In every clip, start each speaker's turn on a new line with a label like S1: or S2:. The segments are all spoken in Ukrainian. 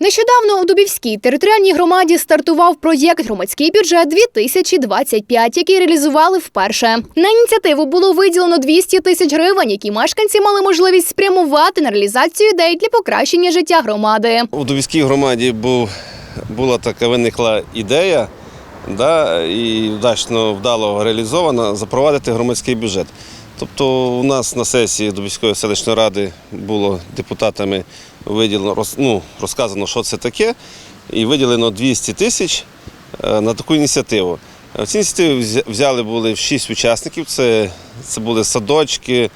S1: Нещодавно у Дубівській територіальній громаді стартував проєкт Громадський бюджет 2025, який реалізували вперше. На ініціативу було виділено 200 тисяч гривень, які мешканці мали можливість спрямувати на реалізацію ідей для покращення життя громади.
S2: У Дубівській громаді був, була така виникла ідея, да, і вдачно вдало реалізована запровадити громадський бюджет. Тобто у нас на сесії Дубівської селищної ради було депутатами виділено, ну, розказано, що це таке, і виділено 200 тисяч е, на таку ініціативу. В цій ініціативі взяли були шість учасників. Це, це були садочки,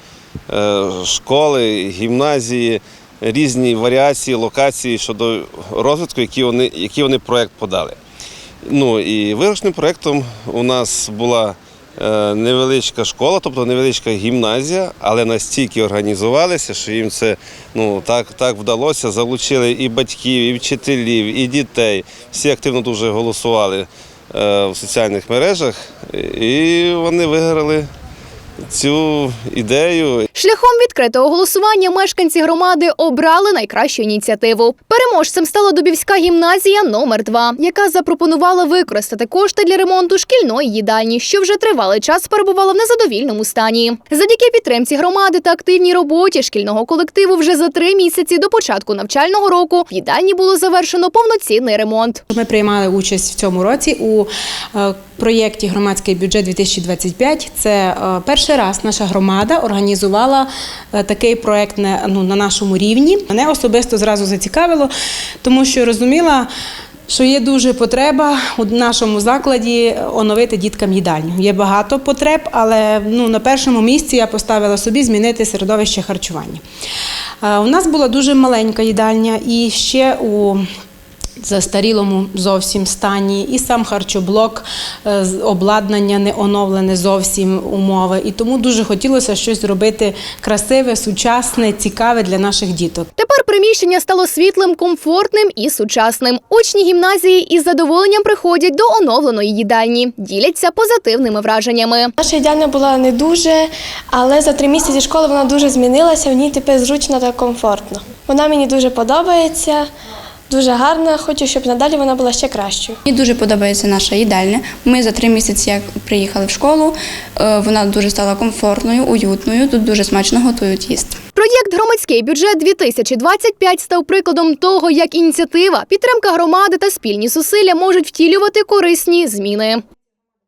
S2: е, школи, гімназії, різні варіації, локації щодо розвитку, які вони, які вони проєкт подали. Ну і виграшним проєктом у нас була е, невеличка школа, тобто невеличка гімназія, але настільки організувалися, що їм це ну, так, так вдалося. Залучили і батьків, і вчителів, і дітей. Всі активно дуже голосували е, в соціальних мережах, і вони виграли цю ідею.
S1: Шляхом відкритого голосування мешканці громади обрали найкращу ініціативу. Переможцем стала Дубівська гімназія номер 2 яка запропонувала використати кошти для ремонту шкільної їдальні, що вже тривалий час перебувала в незадовільному стані. Завдяки підтримці громади та активній роботі шкільного колективу вже за три місяці до початку навчального року в їдальні було завершено повноцінний ремонт.
S3: Ми приймали участь в цьому році у е, проєкті Громадський бюджет 2025. Це е, перший раз наша громада організувала е, такий проєкт ну, на нашому рівні. Мене особисто зразу зацікавило, тому що розуміла. Що є дуже потреба у нашому закладі оновити діткам їдальню. Є багато потреб, але ну, на першому місці я поставила собі змінити середовище харчування. Е, У нас була дуже маленька їдальня, і ще у застарілому зовсім стані, і сам харчоблок, е, з- обладнання не оновлене зовсім умови. І тому дуже хотілося щось зробити красиве, сучасне, цікаве для наших діток.
S1: Тепер приміщення стало світлим, комфортним і сучасним. Учні гімназії із задоволенням приходять до оновленої їдальні, діляться позитивними враженнями.
S4: Наша їдальня була не дуже, але за три місяці школи вона дуже змінилася. В ній тепер зручно та комфортно. Вона мені дуже подобається, дуже гарна. Хочу, щоб надалі вона була ще кращою.
S5: Мені дуже подобається наша їдальня. Ми за три місяці, як приїхали в школу, е, вона дуже стала комфортною, уютною. Тут дуже смачно готують їсти.
S1: Проєкт Громадський бюджет 2025 став прикладом того, як ініціатива, підтримка громади та спільні зусилля можуть втілювати корисні зміни.